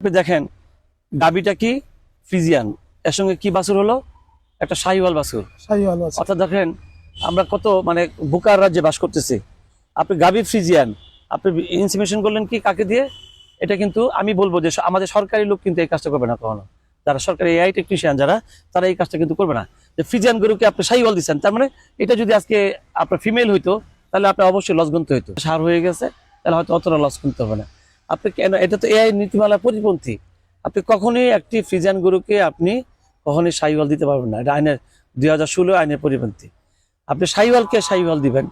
আপনি দেখেন গাবিটা কি ফ্রিজিয়ান? এর সঙ্গে কি বাছুর হলো? একটা শাহিওয়াল বাছুর। শাহিওয়াল অর্থাৎ দেখেন আমরা কত মানে বুকার রাজ্যে বাস করতেছি। আপনি গাবি ফ্রিজিয়ান। আপনি ইনসিমেশন করলেন কি কাকে দিয়ে? এটা কিন্তু আমি বলব যে আমাদের সরকারি লোক কিন্তু এই কাজটা করবে না কখনো। যারা সরকারি এআই টেকনিশিয়ান যারা তারা এই কাজটা কিন্তু করবে না। যে ফ্রিজিয়ান গরুকে আপনি শাহিওয়াল দিচ্ছেন তার মানে এটা যদি আজকে আপনার ফিমেল হইতো তাহলে আপনার অবশ্যই লস গুনতে হইতো। সার হয়ে গেছে তাহলে হয়তো অতটা লস গুনতে হবে না। আপনি কেন, এটা তো এআই নীতিমালার পরিপন্থী আপনি কখনোই একটি ফ্রিজিয়ান গরুকে আপনি কখনোই শাহিওয়াল দিতে পারবেন না। এটা আইনের, দুই হাজার ষোলো আইনের পরিপন্থী আপনি শাহিওয়ালকে শাহিওয়াল দিবেন।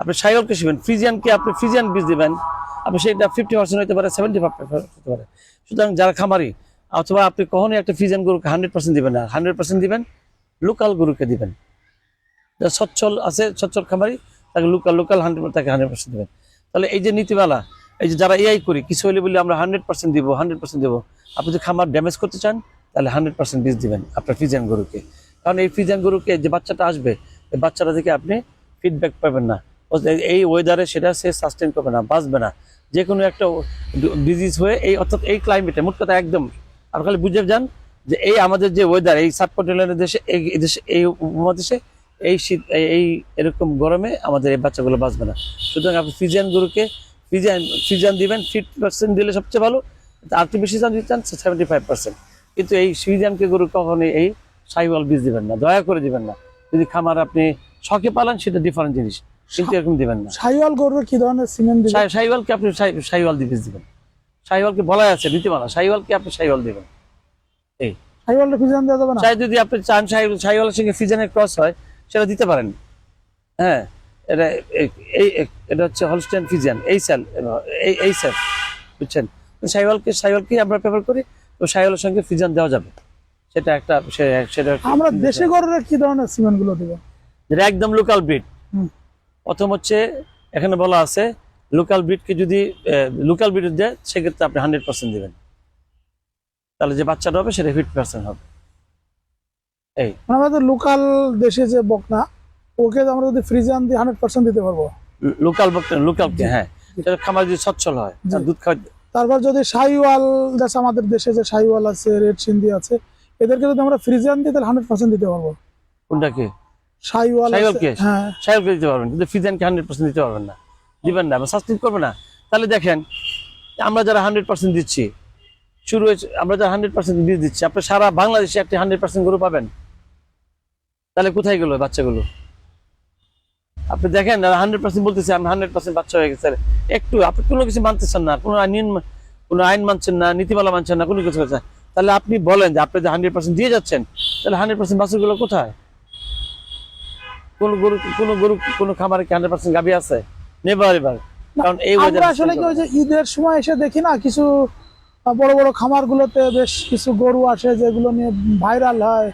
আপনি শাহিওয়ালকে শিবেন ফ্রিজিয়ানকে আপনি ফ্রিজিয়ান বীজ দিবেন। আপনি সেটা ফিফটি পার্সেন্ট হতে পারে সেভেন্টি হতে পারে। সুতরাং যারা খামারি, অথবা আপনি কখনোই একটা ফ্রিজিয়ান গরুকে হান্ড্রেড পার্সেন্ট দিবেন না। হান্ড্রেড পার্সেন্ট দিবেন লোকাল গরুকে দিবেন। যারা সচ্ছল আছে, সচ্ছল খামারি, তাকে লোকাল লোকাল হান্ড্রেড তাকে হান্ড্রেড পার্সেন্ট দেবেন। তাহলে এই যে নীতিমালা এই যে যারা এআই করি, কিছু হলে বলে আমরা হান্ড্রেড পার্সেন্ট দিব হান্ড্রেড পার্সেন্ট দেবো। আপনি যদি খামার ড্যামেজ করতে চান, তাহলে হান্ড্রেড পার্সেন্ট বীজ দিবেন আপনার ফিজিয়ান গরুকে। কারণ এই ফিজিয়ান গরুকে যে বাচ্চাটা আসবে, এই বাচ্চাটা থেকে আপনি ফিডব্যাক পাবেন না। এই ওয়েদারে সেটা সে সাস্টেন করবে না, বাঁচবে না। যে কোনো একটা ডিজিজ হয়ে এই, অর্থাৎ এই ক্লাইমেটে মোট কথা একদম। আর খালি বুঝে যান যে এই আমাদের যে ওয়েদার এই সাবকন্টিনেন্টের দেশে, এই দেশে, এই উপমহাদেশে এই শীত, এই এরকম গরমে আমাদের এই বাচ্চাগুলো বাঁচবে না। সুতরাং আপনি ফিজিয়ান গরুকে ফিজিয়ান ফিজিয়ান দিবেন ফিফটি পার্সেন্ট দিলে সবচেয়ে ভালো আর্টিফিশিয়াল দিতে চান সেভেন্টি ফাইভ পার্সেন্ট কিন্তু এই ফিজিয়ানকে গরু কখনোই এই সাইওয়াল বীজ দিবেন না দয়া করে দিবেন না। যদি খামার আপনি শখে পালান সেটা ডিফারেন্ট জিনিস কিন্তু এরকম দিবেন না। শাহিওয়াল গরুর কি ধরনের সিমেন্ট দিবে শাই- শাহিওয়ালকে আপনি দিয়ে বীজ দিবেন। শাহিওয়ালকে বলা আছে নীতিমালা শাহিওয়ালকে আপনি শাহিওয়াল দিবেন। এই। শাহিওয়ালটা ফিজান দেওয়া যাবে না? চাই যদি আপনি চান শাহিওয়ালের সঙ্গে ফিজানের ক্রস হয় সেটা দিতে পারেন। হ্যাঁ। এটা এই এটা হচ্ছে হলস্টেন ফিজিয়ান এই সেল এই এই সেল বুঝছেন? শাহিওয়ালকে শাহিওয়ালকে আমরা প্রেফার করি তো শাহিওয়ালের সঙ্গে ফিজান দেওয়া যাবে। সেটা একটা সেটা আমরা দেশি গরুর কি ধরনের সিমেন্টগুলো যেটা একদম লোকাল ব্রিড প্রথম হচ্ছে এখানে বলা আছে লোকাল ব্রিডকে যদি লোকাল ব্রিড দেয় সেক্ষেত্রে আপনি হান্ড্রেড পার্সেন্ট দেবেন। তাহলে যে বাচ্চাটা হবে সেটা ফিফটি পার্সেন্ট হবে। এই। মানে আমাদের লোকাল দেশে যে বকনা ওকে আমরা যদি ফ্রিজান দিয়ে হান্ড্রেড পার্সেন্ট দিতে পারব। লোকাল লোকালকে হ্যাঁ। খামার যদি সচ্ছল হয় দুধ খাওয়া তারপর যদি শাহিওয়াল দেশ আমাদের দেশে যে শাহিওয়াল আছে রেড সিন্ধি আছে এদেরকে যদি আমরা ফ্রিজান দিই তাহলে হান্ড্রেড পার্সেন্ট দিতে পারব। কোনটাকে শাহিওয়াল হ্যাঁ। দিতে পারবেন কিন্তু ফিজানকে হান্ড্রেড পার্সেন্ট দিতে পারবেন না। দিবেন না সাবস্টিট করবে না। তাহলে দেখেন আমরা যারা হান্ড্রেড পার্সেন্ট দিচ্ছি শুরু হয়েছে আমরা যারা হান্ড্রেড পার্সেন্ট দিয়ে দিচ্ছি আপনি সারা বাংলাদেশে একটি হান্ড্রেড পার্সেন্ট গরু পাবেন। তাহলে কোথায় গেল বাচ্চাগুলো? আপনি দেখেন হান্ড্রেড পার্সেন্ট বলতেছি আমি হান্ড্রেড পার্সেন্ট বাচ্চা হয়ে গেছে। একটু আপনি কোনো কিছু মানতেছেন না কোনো আইন কোনো আইন মানছেন না নীতিমালা মানছেন না কোনো কিছু করছেন তাহলে আপনি বলেন যে আপনি যে হান্ড্রেড পার্সেন্ট দিয়ে যাচ্ছেন তাহলে হান্ড্রেড পার্সেন্ট বাচ্চাগুলো কোথায়? কোন গরু কোন গরু কোন খামারে কি হান্ড্রেড পার্সেন্ট গাবি আছে? নেবার এবার কারণ এই আসলে কি ওই যে ঈদের সময় এসে দেখি না কিছু বড় বড় খামার গুলোতে বেশ কিছু গরু আসে যেগুলো নিয়ে ভাইরাল হয়।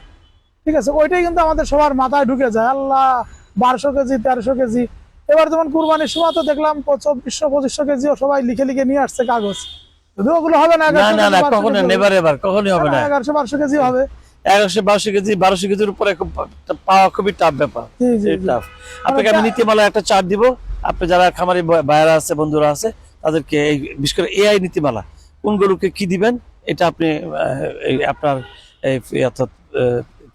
ঠিক আছে ওইটাই কিন্তু আমাদের সবার মাথায় ঢুকে যায়। আল্লাহ! বারোশো কেজি তেরোশো কেজি। এবার যেমন কুরবানির সময় তো দেখলাম চব্বিশশো পঁচিশশো কেজিও সবাই লিখে লিখে নিয়ে আসছে কাগজ। যদিও ওগুলো হবে না না না না কখনো নেবার এবার কখনোই হবে না এগারোশো বারোশো কেজি হবে। এগারোশো বারোশো কেজি বারোশো কেজির উপরে পাওয়া খুবই টাফ ব্যাপার। জি জি জি। টাফ আপনাকে আমি নীতিমালা একটা দিব। আপনি যারা খামারি আছে বন্ধুরা আছে তাদেরকে এই বিশেষ করে এআই নীতিমালা কোন গরুকে কি দিবেন এটা আপনি আপনার অর্থাৎ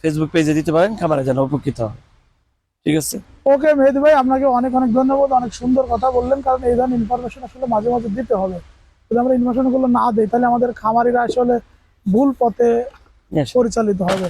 ফেসবুক পেজে দিতে পারেন খামারে যেন উপকৃত হয় ঠিক আছে। ওকে মেহেদি ভাই আপনাকে অনেক অনেক ধন্যবাদ অনেক সুন্দর কথা বললেন কারণ এই ধরনের ইনফরমেশন আসলে মাঝে মাঝে দিতে হবে। যদি আমরা ইনফরমেশনগুলো না দিই তাহলে আমাদের খামারিরা আসলে ভুল পথে পরিচালিত হবে।